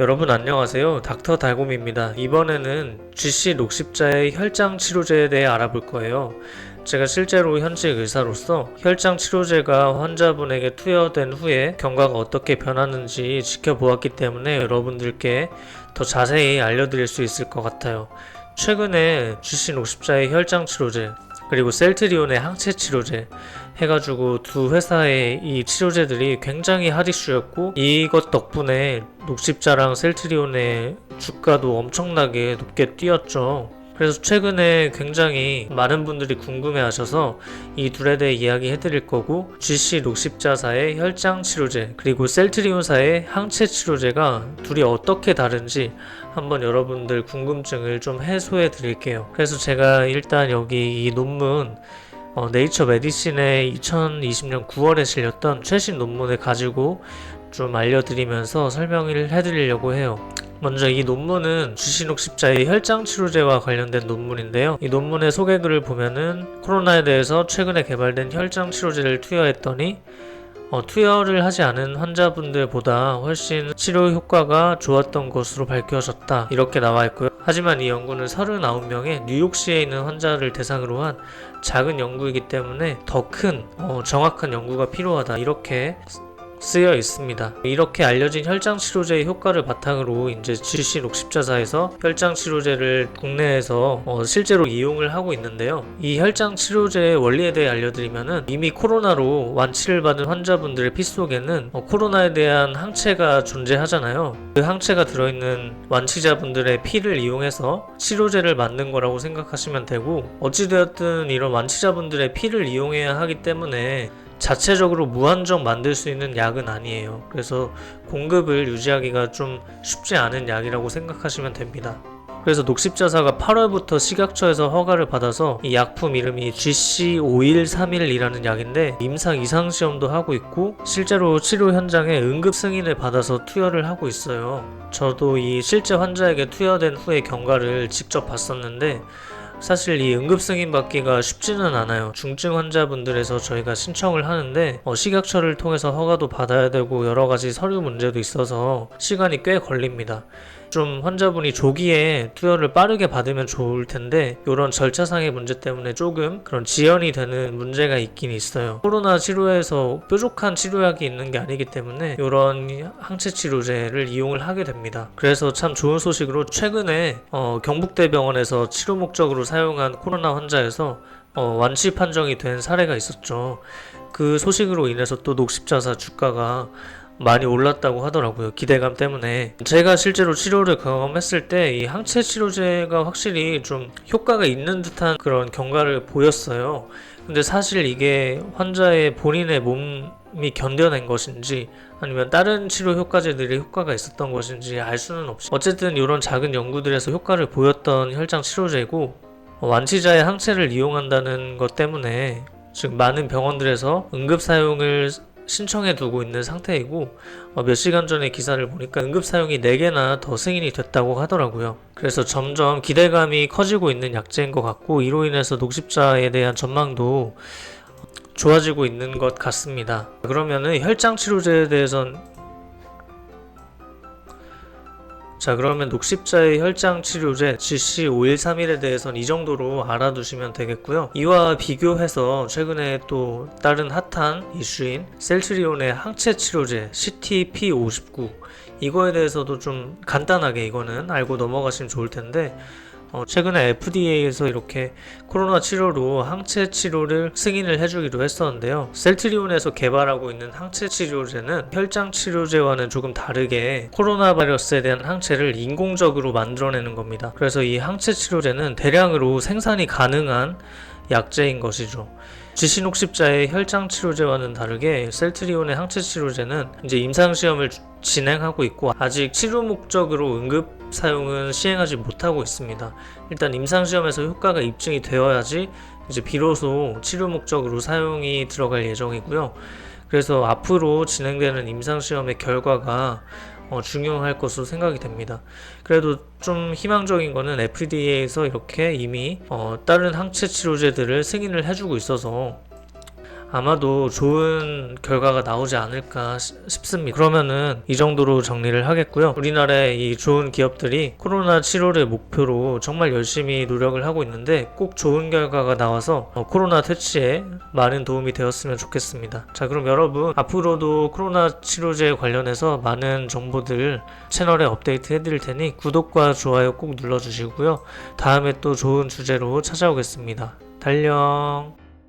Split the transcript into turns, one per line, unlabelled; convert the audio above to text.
여러분 안녕하세요. 닥터 달곰입니다. 이번에는 GC 녹십자의 혈장 치료제에 대해 알아볼 거예요. 제가 실제로 현직 의사로서 혈장 치료제가 환자분에게 투여된 후에 경과가 어떻게 변하는지 지켜보았기 때문에 여러분들께 더 자세히 알려드릴 수 있을 것 같아요. 최근에 GC 녹십자의 혈장 치료제 그리고 셀트리온의 항체 치료제 해가지고 두 회사의 이 치료제들이 굉장히 핫이슈였고 이것 덕분에 녹십자랑 셀트리온의 주가도 엄청나게 높게 뛰었죠. 그래서 최근에 굉장히 많은 분들이 궁금해 하셔서 이 둘에 대해 이야기 해드릴 거고 GC 녹십자사의 혈장 치료제 그리고 셀트리온사의 항체 치료제가 둘이 어떻게 다른지 한번 여러분들 궁금증을 좀 해소해 드릴게요. 그래서 제가 일단 여기 이 논문 어, 네이처 메디신에 2020년 9월에 실렸던 최신 논문을 가지고 좀 알려드리면서 설명을 해드리려고 해요. 먼저 이 논문은 주신옥 십자의 혈장 치료제와 관련된 논문인데요. 이 논문의 소개글을 보면은 코로나에 대해서 최근에 개발된 혈장 치료제를 투여했더니 어, 투여를 하지 않은 환자분들보다 훨씬 치료 효과가 좋았던 것으로 밝혀졌다. 이렇게 나와 있고요. 하지만 이 연구는 39명의 뉴욕시에 있는 환자를 대상으로 한 작은 연구이기 때문에 더큰 어, 정확한 연구가 필요하다. 이렇게 쓰여 있습니다. 이렇게 알려진 혈장 치료제의 효과를 바탕으로 이제 GC 녹십자사에서 혈장 치료제를 국내에서 어, 실제로 이용을 하고 있는데요. 이 혈장 치료제의 원리에 대해 알려드리면은 이미 코로나로 완치를 받은 환자분들의 피 속에는 어, 코로나에 대한 항체가 존재하잖아요. 그 항체가 들어있는 완치자분들의 피를 이용해서 치료제를 만든 거라고 생각하시면 되고 어찌되었든 이런 완치자분들의 피를 이용해야 하기 때문에 자체적으로 무한정 만들 수 있는 약은 아니에요. 그래서 공급을 유지하기가 좀 쉽지 않은 약이라고 생각하시면 됩니다. 그래서 녹십자사가 8월부터 식약처에서 허가를 받아서 이 약품 이름이 GC5131이라는 약인데 임상 이상 시험도 하고 있고 실제로 치료 현장에 응급 승인을 받아서 투여를 하고 있어요. 저도 이 실제 환자에게 투여된 후의 경과를 직접 봤었는데 사실 이 응급 승인 받기가 쉽지는 않아요. 중증 환자분들에서 저희가 신청을 하는데 어, 식약처를 통해서 허가도 받아야 되고 여러 가지 서류 문제도 있어서 시간이 꽤 걸립니다. 좀 환자분이 조기에 투여를 빠르게 받으면 좋을 텐데 이런 절차상의 문제 때문에 조금 그런 지연이 되는 문제가 있긴 있어요. 코로나 치료에서 뾰족한 치료약이 있는 게 아니기 때문에 이런 항체 치료제를 이용을 하게 됩니다. 그래서 참 좋은 소식으로 최근에 어, 경북대병원에서 치료 목적으로 사용한 코로나 환자에서 어, 완치 판정이 된 사례가 있었죠. 그 소식으로 인해서 또 녹십자사 주가가 많이 올랐다고 하더라고요. 기대감 때문에. 제가 실제로 치료를 경험했을 때 이 항체 치료제가 확실히 좀 효과가 있는 듯한 그런 경과를 보였어요. 근데 사실 이게 환자의 본인의 몸이 견뎌낸 것인지 아니면 다른 치료 효과제들이 효과가 있었던 것인지 알 수는 없이 어쨌든 이런 작은 연구들에서 효과를 보였던 혈장 치료제고 완치자의 항체를 이용한다는 것 때문에 지금 많은 병원들에서 응급 사용을 신청해 두고 있는 상태이고 어, 몇 시간 전에 기사를 보니까 응급 사용이 4개나 더 승인이 됐다고 하더라고요. 그래서 점점 기대감이 커지고 있는 약제인 것 같고 이로 인해서 녹십자에 대한 전망도 좋아지고 있는 것 같습니다. 그러면은 혈장 치료제에 대해선 자 그러면 녹십자의 혈장 치료제 GC5131에 대해서는 이 정도로 알아두시면 되겠고요. 이와 비교해서 최근에 또 다른 핫한 이슈인 셀트리온의 항체 치료제 CTP59 이거에 대해서도 좀 간단하게 이거는 알고 넘어가시면 좋을 텐데 어, 최근에 FDA에서 이렇게 코로나 치료로 항체 치료를 승인을 해주기로 했었는데요. 셀트리온에서 개발하고 있는 항체 치료제는 혈장 치료제와는 조금 다르게 코로나 바이러스에 대한 항체를 인공적으로 만들어내는 겁니다. 그래서 이 항체 치료제는 대량으로 생산이 가능한 약제인 것이죠. 지신옥십자의 혈장 치료제와는 다르게 셀트리온의 항체 치료제는 이제 임상 시험을 진행하고 있고 아직 치료 목적으로 응급 사용은 시행하지 못하고 있습니다. 일단 임상 시험에서 효과가 입증이 되어야지 이제 비로소 치료 목적으로 사용이 들어갈 예정이고요. 그래서 앞으로 진행되는 임상 시험의 결과가 어, 중요할 것으로 생각이 됩니다. 그래도 좀 희망적인 거는 FDA에서 이렇게 이미 어, 다른 항체 치료제들을 승인을 해주고 있어서 아마도 좋은 결과가 나오지 않을까 시- 싶습니다. 그러면은 이 정도로 정리를 하겠고요. 우리나라의 이 좋은 기업들이 코로나 치료를 목표로 정말 열심히 노력을 하고 있는데 꼭 좋은 결과가 나와서 어, 코로나 퇴치에 많은 도움이 되었으면 좋겠습니다. 자, 그럼 여러분 앞으로도 코로나 치료제 관련해서 많은 정보들 채널에 업데이트 해드릴 테니 구독과 좋아요 꼭 눌러주시고요. 다음에 또 좋은 주제로 찾아오겠습니다. 달녕.